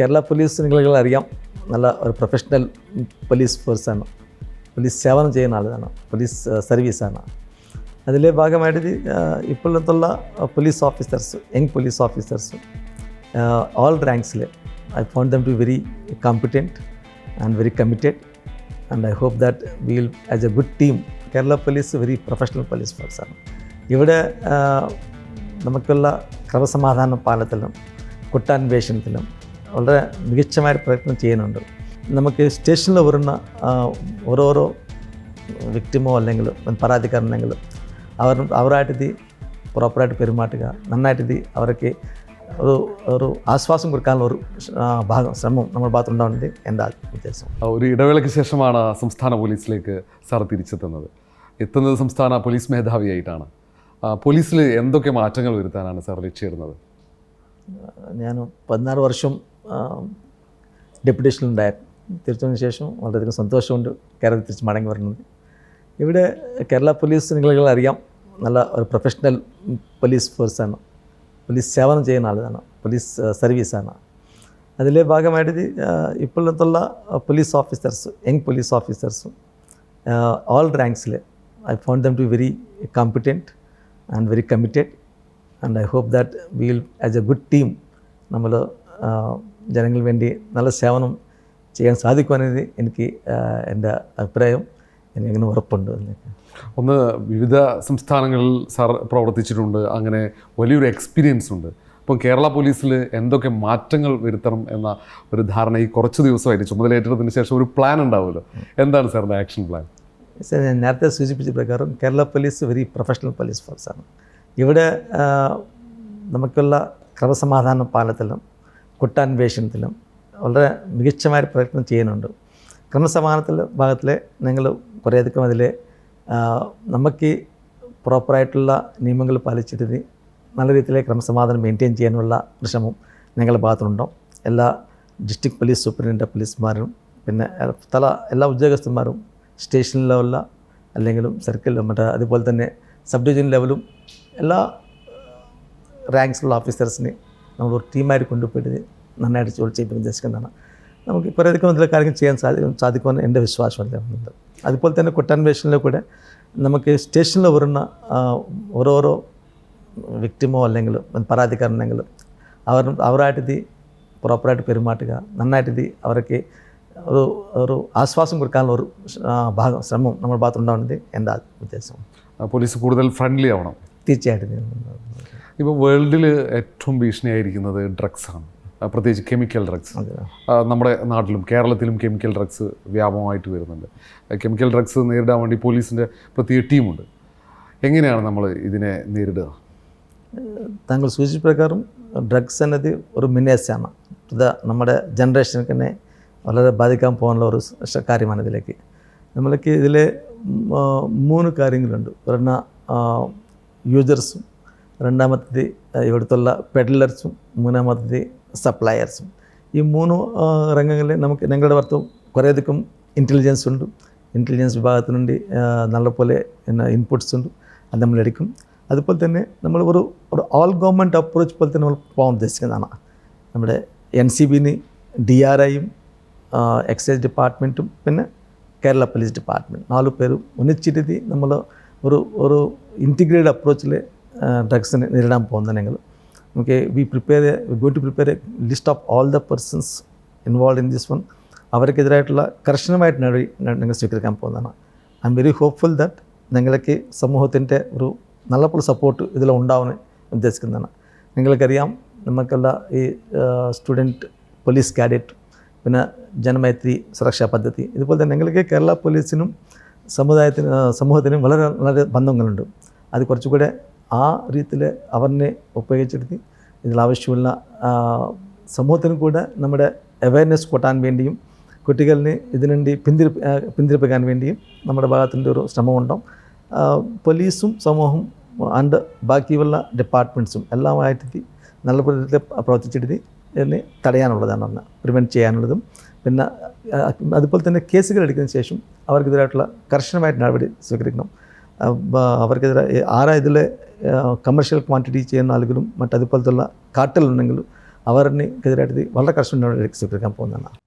Kerala police നിങ്ങൾ അറിയാം. നല്ല ഒരു പ്രൊഫഷണൽ പോലീസ് ഫോഴ്സാണ് പോലീസ് സേവനം ചെയ്യുന്ന ആളാണ് പോലീസ് സർവീസാണ് അതിലെ ഭാഗമായിട്ട് ഇപ്പോഴത്തുള്ള police officers young police officers all റാങ്ക്സിൽ I found them to very competent and very committed and I hope that will as a good team Kerala police very professional police ഫോഴ്സാണ് ഇവിടെ നമുക്കുള്ള ക്രമസമാധാന പാലത്തിലും കുറ്റാന്വേഷണത്തിലും വളരെ മികച്ചമായ പ്രയത്നം ചെയ്യുന്നുണ്ട്. നമുക്ക് സ്റ്റേഷനിൽ വരുന്ന ഓരോരോ വിക്ടിമോ അല്ലെങ്കിൽ പരാതിക്കാരനെങ്കിൽ അവർ അവരായിട്ട് ഇത് പ്രോപ്പറായിട്ട് പെരുമാറ്റുക നന്നായിട്ട് ഇത് അവർക്ക് ഒരു ഒരു ആശ്വാസം കൊടുക്കാനുള്ള ഒരു ഭാഗം ശ്രമം നമ്മുടെ ഭാഗത്തുണ്ടാവുന്നത് എന്റെ ഉദ്ദേശം. ഒരു ഇടവേളയ്ക്ക് ശേഷമാണ് സംസ്ഥാന പോലീസിലേക്ക് സാർ തിരിച്ചെത്തുന്നത്. എത്തുന്നത് സംസ്ഥാന പോലീസ് മേധാവിയായിട്ടാണ്. പോലീസിൽ എന്തൊക്കെ മാറ്റങ്ങൾ വരുത്താനാണ് സാർ ലക്ഷ്യമിടുന്നത്? ഞാൻ പതിനാറ് വർഷം ഡെപ്യൂട്ടേഷനിലുണ്ടായിരുന്നു തിരിച്ചതിന് ശേഷം വളരെയധികം സന്തോഷമുണ്ട്. കേരളത്തിൽ തിരിച്ച് മടങ്ങി വരുന്നത് ഇവിടെ കേരള പോലീസ് നിങ്ങൾ അറിയാം. നല്ല ഒരു പ്രൊഫഷണൽ പോലീസ് ഫോഴ്സാണ് പോലീസ് സേവനം ചെയ്യുന്ന ആളാണ് പോലീസ് സർവീസാണ് അതിലെ ഭാഗമായിട്ട് ഇത്, ആ, ഇപ്പോഴത്തുള്ള police officers young police officers all റാങ്ക്സിൽ I found them to very competent and very committed and I hope that will as a good team നമ്മൾ ജനങ്ങൾക്ക് വേണ്ടി നല്ല സേവനം ചെയ്യാൻ സാധിക്കുമെന്നത് എനിക്ക് എന്റെ അഭിപ്രായം എനിക്കങ്ങനെ ഉറപ്പുണ്ട് ഒന്ന് വിവിധ സംസ്ഥാനങ്ങളിൽ സാർ പ്രവർത്തിച്ചിട്ടുണ്ട്. അങ്ങനെ വലിയൊരു എക്സ്പീരിയൻസ് ഉണ്ട്. അപ്പം കേരള പോലീസിൽ എന്തൊക്കെ മാറ്റങ്ങൾ വരുത്തണം എന്ന ഒരു ധാരണ ഈ കുറച്ച് ദിവസമായിട്ട് ചുമതലയേറ്റതിന് ശേഷം ഒരു പ്ലാൻ ഉണ്ടാവുമല്ലോ. എന്താണ് സാറിന്റെ ആക്ഷൻ പ്ലാൻ സാർ ഞാൻ നേരത്തെ സൂചിപ്പിച്ച പ്രകാരം Kerala police very professional police ഫോഴ്സാണ് ഇവിടെ നമുക്കുള്ള ക്രമസമാധാന പാലത്തിലും കുറ്റാന്വേഷണത്തിലും വളരെ മികച്ചമായ പ്രയത്നം ചെയ്യുന്നുണ്ട്. ക്രമസമാനത്തിൽ ഭാഗത്തിൽ നിങ്ങൾ കുറേയധികം അതിൽ നമുക്ക് പ്രോപ്പറായിട്ടുള്ള നിയമങ്ങൾ പാലിച്ചിട്ട് നല്ല രീതിയിലെ ക്രമസമാധാനം മെയിന്റെയിൻ ചെയ്യാനുള്ള ശ്രമം നിങ്ങളുടെ ഭാഗത്തുണ്ടോ? എല്ലാ ഡിസ്ട്രിക്ട് പോലീസ് സൂപ്രണ്ട് പോലീസുമാരും പിന്നെ തല എല്ലാ ഉദ്യോഗസ്ഥന്മാരും സ്റ്റേഷൻ ലെവലില അല്ലെങ്കിലും സർക്കിൾ മറ്റേ അതുപോലെ തന്നെ സബ് ഡിവിഷൻ ലെവലും എല്ലാ റാങ്ക്സിലുള്ള ഓഫീസേഴ്സിനെ നമ്മൾ ഒരു ടീമായിട്ട് കൊണ്ടുപോയിട്ട് നന്നായിട്ട് ജോലി ചെയ്യിപ്പിക്കാൻ ഉദ്ദേശിക്കുന്നതാണ് നമുക്ക് കുറേയധികം ഇതിലെ കാര്യങ്ങൾ ചെയ്യാൻ സാധിക്കും സാധിക്കുമെന്ന് എന്റെ വിശ്വാസം ഉണ്ട് അതുപോലെ തന്നെ കുറ്റാന്വേഷണത്തിൽ കൂടെ നമുക്ക് സ്റ്റേഷനിൽ വരുന്ന ഓരോരോ വിക്ടിമോ അല്ലെങ്കിൽ പരാതിക്കാരനെങ്കിലും അവർ അവരായിട്ട് ഇത് പ്രോപ്പറായിട്ട് പെരുമാറ്റുക നന്നായിട്ട് ഇത് അവർക്ക് ഒരു ഒരു ആശ്വാസം കൊടുക്കാനുള്ള ഒരു ഭാഗം ശ്രമം നമ്മുടെ ഭാഗത്തുണ്ടാവുന്നത് എന്റെ ഉദ്ദേശം. പോലീസ് കൂടുതൽ ഫ്രണ്ട്ലി ആവണം. തീർച്ചയായിട്ടും ഇപ്പോൾ വേൾഡിൽ ഏറ്റവും ഭീഷണിയായിരിക്കുന്നത് ഡ്രഗ്സാണ് പ്രത്യേകിച്ച് കെമിക്കൽ ഡ്രഗ്സ് നമ്മുടെ നാട്ടിലും കേരളത്തിലും കെമിക്കൽ ഡ്രഗ്സ് വ്യാപകമായിട്ട് വരുന്നുണ്ട്. കെമിക്കൽ ഡ്രഗ്സ് നേരിടാൻ വേണ്ടി പോലീസിന്റെ പ്രത്യേക ടീമുണ്ട്. എങ്ങനെയാണ് നമ്മൾ ഇതിനെ നേരിടുക? താങ്കൾ സൂചിച്ച പ്രകാരം ഡ്രഗ്സ് എന്നത് ഒരു മിനേസാണ് ഇത് നമ്മുടെ ജനറേഷനെ തന്നെ വളരെ ബാധിക്കാൻ പോകാനുള്ള ഒരു കാര്യമാണ് ഇതിലേക്ക്. നമ്മൾക്ക് ഇതിൽ മൂന്ന് കാര്യങ്ങളുണ്ട്. ഒരെണ്ണ യൂസേഴ്സും രണ്ടാമത്തേത് ഇവിടുത്തുള്ള പെഡലർസും മൂന്നാമത്തേത് സപ്ലയേഴ്സും ഈ മൂന്ന് രംഗങ്ങളിൽ നമുക്ക് ഞങ്ങളുടെ പുറത്തും കുറേയധികം ഇന്റലിജൻസ് ഉണ്ട്. ഇന്റലിജൻസ് വിഭാഗത്തിനുണ്ട് ആ, നല്ലപോലെ ഇൻപുട്സ് ഉണ്ട് അത് നമ്മൾ എടുക്കും. അതുപോലെ തന്നെ നമ്മൾ ഒരു ഒരു ഓൾ ഗവൺമെന്റ് അപ്രോച്ച് പോലെ തന്നെ നമ്മൾ പോകാൻ ഉദ്ദേശിക്കുന്നതാണ്. നമ്മുടെ എൻ സി ബിന് ഡി ആർ ഐയും എക്സൈസ് ഡിപ്പാർട്ട്മെന്റും പിന്നെ കേരള പോലീസ് ഡിപ്പാർട്ട്മെന്റ് നാല് പേരും ഒന്നിച്ചിരുത്തി നമ്മൾ ഒരു ഒരു ഇന്റിഗ്രേറ്റഡ് അപ്രോച്ചിൽ ഡ്രഗ്സിനെ നേരിടാൻ പോകുന്നുണ്ടെങ്കിൽ നമുക്ക് we prepare going to prepare a list of all the persons involve in this one അവർക്കെതിരായിട്ടുള്ള കർശനമായിട്ട് നടപടി നിങ്ങൾ സ്വീകരിക്കാൻ പോകുന്നതാണ്. I'm very hopeful that നിങ്ങൾക്ക് സമൂഹത്തിന്റെ ഒരു നല്ലപ്പോൾ സപ്പോർട്ട് ഇതിൽ ഉണ്ടാവുമെന്ന് ഉദ്ദേശിക്കുന്നതാണ്. നിങ്ങൾക്കറിയാം നമുക്കുള്ള ഈ സ്റ്റുഡന്റ് പോലീസ് കാഡറ്റ് പിന്നെ ജനമൈത്രി സുരക്ഷാ പദ്ധതി ഇതുപോലെ തന്നെ നിങ്ങൾക്ക് കേരള പോലീസിനും സമുദായത്തിന് സമൂഹത്തിനും വളരെ വളരെ ബന്ധങ്ങളുണ്ട്. അത് കുറച്ചുകൂടെ ആ രീതിയിൽ അവരിനെ ഉപയോഗിച്ചെടുത്ത് ഇതിലാവശ്യമുള്ള ആ, സമൂഹത്തിനും കൂടെ നമ്മുടെ അവയർനെസ് കൂട്ടാൻ വേണ്ടിയും കുട്ടികളിനെ ഇതിനുവേണ്ടി പിന്തിരിപ്പ് ആ, പിന്തിരിപ്പിക്കാൻ വേണ്ടിയും നമ്മുടെ ഭാഗത്തിന്റെ ഒരു ശ്രമമുണ്ടാവും. പോലീസും സമൂഹവും ആൻഡ് ബാക്കിയുള്ള ഡിപ്പാർട്ട്മെന്റ്സും എല്ലാമായിട്ട് നല്ല രീതിയിൽ പ്രവർത്തിച്ചെടുത്തി ഇതിനെ തടയാനുള്ളതാണ് ഒന്ന് പ്രിവെന്റ് ചെയ്യാനുള്ളതും. പിന്നെ അതുപോലെ തന്നെ കേസുകൾ എടുക്കുന്നതിന് ശേഷം അവർക്കെതിരായിട്ടുള്ള കർശനമായിട്ട് നടപടി സ്വീകരിക്കണം. അവർക്കെതിരെ ആരാ ഇതിൽ കമേഴ്ഷ്യൽ ക്വാണ്ടിറ്റി ചെയ്യുന്ന ആളുകളും മറ്റതുപോലത്തുള്ള കാട്ടലുണ്ടെങ്കിലും അവരിനെതിരായിട്ട് വളരെ കർശനമായി സ്വീകരിക്കാൻ പോകുന്നതാണ്.